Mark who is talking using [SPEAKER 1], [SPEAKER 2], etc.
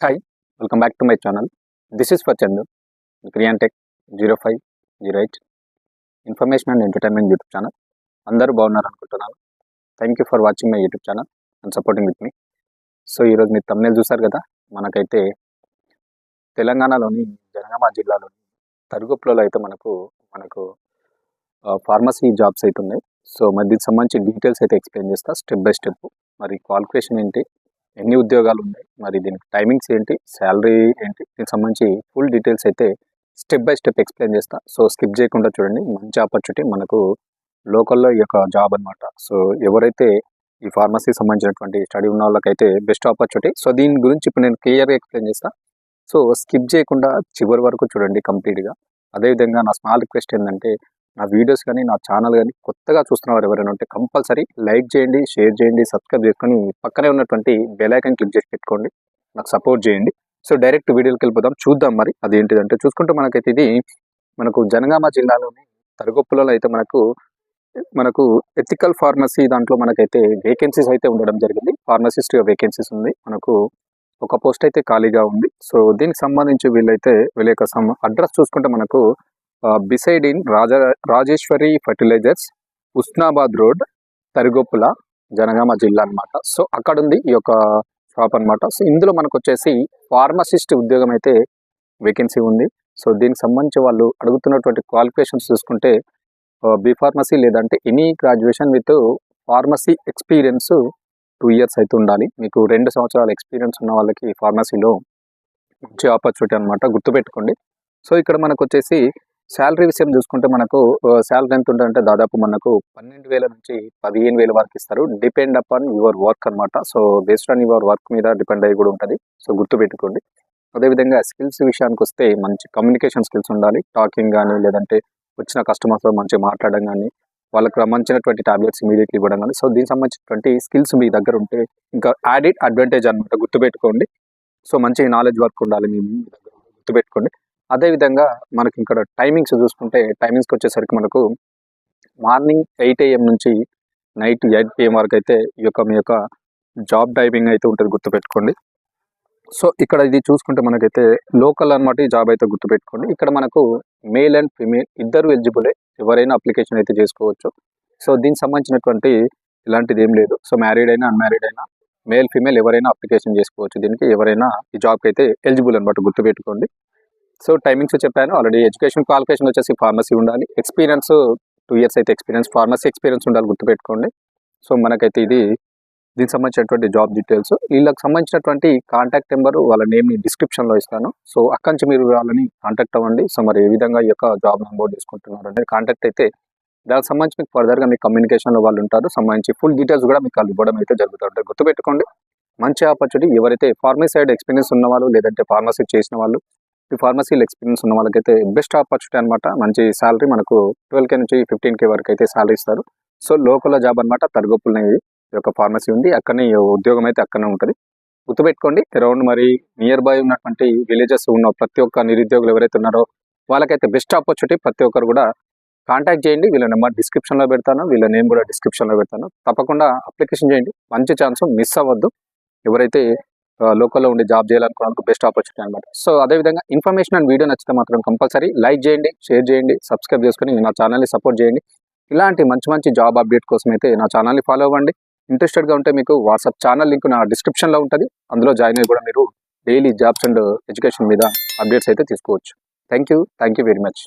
[SPEAKER 1] Hi welcome back to my channel this is for Chandu Creantech zero five zero eight information and entertainment YouTube channel అందరూ బాగున్నారు అనుకుంటున్నాను thank you for watching my YouTube channel and supporting with me so ఈరోజు మీరు తమిళ చూసారు కదా? మనకైతే తెలంగాణలోని జనగామ జిల్లాలోని తరుగుప్పులలో అయితే మనకు మనకు ఫార్మసీ జాబ్స్ అయితే ఉన్నాయి. సో మరి దీనికి సంబంధించి డీటెయిల్స్ అయితే ఎక్స్ప్లెయిన్ చేస్తా స్టెప్ బై స్టెప్ మరి క్వాలిఫికేషన్ ఏంటి? ఎన్ని ఉద్యోగాలు ఉన్నాయి మరి దీనికి టైమింగ్స్ ఏంటి శాలరీ ఏంటి దీనికి సంబంధించి ఫుల్ డీటెయిల్స్ అయితే స్టెప్ బై స్టెప్ ఎక్స్ప్లెయిన్ చేస్తా. సో స్కిప్ చేయకుండా చూడండి మంచి ఆపర్చునిటీ మనకు లోకల్లో ఈ యొక్క జాబ్ అనమాట సో ఎవరైతే ఈ ఫార్మసీ సంబంధించినటువంటి స్టడీ ఉన్న వాళ్ళకైతే బెస్ట్ ఆపర్చునిటీ సో దీని గురించి ఇప్పుడు నేను క్లియర్గా ఎక్స్ప్లెయిన్ చేస్తా. సో స్కిప్ చేయకుండా చివరి వరకు చూడండి కంప్లీట్గా అదేవిధంగా నా స్మాల్ రిక్వెస్ట్ ఏంటంటే నా వీడియోస్ కానీ నా ఛానల్ కానీ కొత్తగా చూస్తున్నవారు ఎవరైనా ఉంటే కంపల్సరీ లైక్ చేయండి షేర్ చేయండి సబ్స్క్రైబ్ చేసుకొని పక్కనే ఉన్నటువంటి బెల్ ఐకాన్ క్లిక్ చేసి పెట్టుకోండి. నాకు సపోర్ట్ చేయండి. సో డైరెక్ట్ వీడియోకి వెళ్ళిపోదాం. చూద్దాం మరి అది ఏంటిదంటే చూసుకుంటే మనకైతే ఇది మనకు జనగామ జిల్లాలోని తరగొప్పులలో అయితే మనకు మనకు ఎథికల్ ఫార్మసీ దాంట్లో మనకైతే వేకెన్సీస్ అయితే ఉండడం జరిగింది. ఫార్మసిస్ట్ వేకెన్సీస్ ఉంది. మనకు ఒక పోస్ట్ అయితే ఖాళీగా ఉంది. సో దీనికి సంబంధించి వీళ్ళైతే వీళ్ళ యొక్క అడ్రస్ చూసుకుంటే మనకు beside in Raja Rajeshwari fertilizers Husnabad road Tharigoppula Jangaon జిల్లా అనమాట సో అక్కడ ఉంది ఈ యొక్క షాప్ అనమాట సో ఇందులో మనకు వచ్చేసి ఫార్మసిస్ట్ ఉద్యోగం అయితే వేకెన్సీ ఉంది. సో దీనికి సంబంధించి వాళ్ళు అడుగుతున్నటువంటి క్వాలిఫికేషన్స్ చూసుకుంటే బి ఫార్మసీ లేదంటే any graduation with pharmacy experience two years అయితే ఉండాలి. మీకు రెండు సంవత్సరాల ఎక్స్పీరియన్స్ ఉన్న వాళ్ళకి ఫార్మసీలో మంచి ఆపర్చునిటీ అనమాట గుర్తుపెట్టుకోండి. సో ఇక్కడ మనకు వచ్చేసి శాలరీ విషయం చూసుకుంటే మనకు శాలరీ ఎంత ఉంటుందంటే దాదాపు మనకు పన్నెండు వేల నుంచి పదిహేను వేల వరకు ఇస్తారు. డిపెండ్ అపాన్ యువర్ వర్క్ అనమాట so based on your work మీద డిపెండ్ అయ్యి కూడా ఉంటుంది. సో గుర్తుపెట్టుకోండి. అదేవిధంగా స్కిల్స్ విషయానికి వస్తే మంచి కమ్యూనికేషన్ స్కిల్స్ ఉండాలి. టాకింగ్ కానీ లేదంటే వచ్చిన కస్టమర్స్తో మంచిగా మాట్లాడడం కానీ వాళ్ళకి సంబంధించినటువంటి టాబ్లెట్స్ ఇమీడియట్లీ ఇవ్వడం కానీ సో దీనికి సంబంధించినటువంటి స్కిల్స్ మీ దగ్గర ఉంటే ఇంకా యాడెడ్ అడ్వాంటేజ్ అనమాట గుర్తుపెట్టుకోండి. సో మంచి నాలెడ్జ్ వర్క్ ఉండాలి మీ దగ్గర గుర్తుపెట్టుకోండి. అదేవిధంగా మనకి ఇక్కడ టైమింగ్స్ చూసుకుంటే టైమింగ్స్కి వచ్చేసరికి మనకు మార్నింగ్ ఎయిట్ ఏఎం నుంచి నైట్ ఎయిట్ పిఎం వరకు అయితే ఈ యొక్క మీ యొక్క జాబ్ టైమింగ్ అయితే ఉంటుంది గుర్తుపెట్టుకోండి. సో ఇక్కడ ఇది చూసుకుంటే మనకైతే లోకల్ అనమాట ఈ జాబ్ అయితే గుర్తుపెట్టుకోండి. ఇక్కడ మనకు మేల్ అండ్ ఫిమేల్ ఇద్దరు ఎలిజిబులే ఎవరైనా అప్లికేషన్ అయితే చేసుకోవచ్చు. సో దీనికి సంబంధించినటువంటి ఇలాంటిది ఏం లేదు. సో మ్యారీడ్ అయినా అన్మ్యారీడ్ అయినా మేల్ ఫిమేల్ ఎవరైనా అప్లికేషన్ చేసుకోవచ్చు. దీనికి ఎవరైనా ఈ జాబ్కి అయితే ఎలిజిబుల్ అనమాట గుర్తుపెట్టుకోండి. సో టైమింగ్స్ చెప్పాను. ఆల్రెడీ ఎడ్యుకేషన్ క్వాలిఫికేషన్ వచ్చేసి ఫార్మసీ ఉండాలి. ఎక్స్పీరియన్స్ టూ ఇయర్స్ అయితే ఎక్స్పీరియన్స్ ఫార్మసీ ఎక్స్పీరియన్స్ ఉండాలి గుర్తుపెట్టుకోండి. సో మనకైతే ఇది దీనికి సంబంధించినటువంటి జాబ్ డీటెయిల్స్ వీళ్ళకి సంబంధించినటువంటి కాంటాక్ట్ నెంబర్ వాళ్ళ నేమ్ని డిస్క్రిప్షన్లో ఇస్తాను. సో అక్కడి నుంచి మీరు వాళ్ళని కాంటాక్ట్ అవ్వండి. సో మరి ఏ విధంగా ఈ యొక్క జాబ్ నంబర్ తీసుకుంటున్నారు అంటే కాంటాక్ట్ అయితే దానికి సంబంధించి మీకు ఫర్దర్గా మీ కమ్యూనికేషన్లో వాళ్ళు ఉంటారు. సంబంధించి ఫుల్ డీటెయిల్స్ కూడా మీకు వాళ్ళు ఇవ్వడం అయితే జరుగుతుంటాయి గుర్తుపెట్టుకోండి. మంచి ఆపర్చునిటీ ఎవరైతే ఫార్మసీ సైడ్ ఎక్స్పీరియన్స్ ఉన్నవాళ్ళు లేదంటే ఫార్మసీ చేసిన వాళ్ళు ఈ ఫార్మసీలో ఎక్స్పీరియన్స్ ఉన్న వాళ్ళకైతే బెస్ట్ ఆపర్చునిటీ అనమాట మంచి శాలరీ మనకు ట్వెల్వ్ కే నుంచి ఫిఫ్టీన్ కే వరకు అయితే శాలరీ ఇస్తారు. సో లోకల్ జాబ్ అనమాట తరగపుల్ని యొక్క ఫార్మసీ ఉంది. అక్కడనే ఉద్యోగం అయితే అక్కడనే ఉంటుంది. గుర్తుపెట్టుకోండి అరౌండ్ మరి. నియర్ బై ఉన్నటువంటి విలేజెస్ ఉన్న ప్రతి ఒక్క నిరుద్యోగులు ఎవరైతే ఉన్నారో వాళ్ళకైతే బెస్ట్ ఆపర్చునిటీ ప్రతి ఒక్కరు కూడా కాంటాక్ట్ చేయండి. వీళ్ళ నెంబర్ డిస్క్రిప్షన్లో పెడతాను. వీళ్ళ నేమ్ కూడా డిస్క్రిప్షన్లో పెడతాను. తప్పకుండా అప్లికేషన్ చేయండి. మంచి ఛాన్స్ మిస్ అవ్వద్దు. ఎవరైతే లోకల్లో ఉండి జాబ్ చేయాలనుకోవడానికి బెస్ట్ ఆపర్చునిటీ అనమాట సో అదేవిధంగా ఇన్ఫర్మేషన్ అండ్ వీడియో నచ్చితే మాత్రం కంపల్సరీ లైక్ చేయండి షేర్ చేయండి సబ్స్క్రైబ్ చేసుకుని నా ఛానల్ని సపోర్ట్ చేయండి. ఇలాంటి మంచి మంచి జాబ్ అప్డేట్ కోసం అయితే నా ఛానల్ని ఫాలో అవ్వండి. ఇంట్రెస్టెడ్గా ఉంటే మీకు వాట్సాప్ ఛానల్ లింక్ నా డిస్క్రిప్షన్లో ఉంటుంది. అందులో జాయిన్ అయ్యి కూడా మీరు డైలీ జాబ్స్ అండ్ ఎడ్యుకేషన్ మీద అప్డేట్స్ అయితే తీసుకోవచ్చు. Thank you thank you very much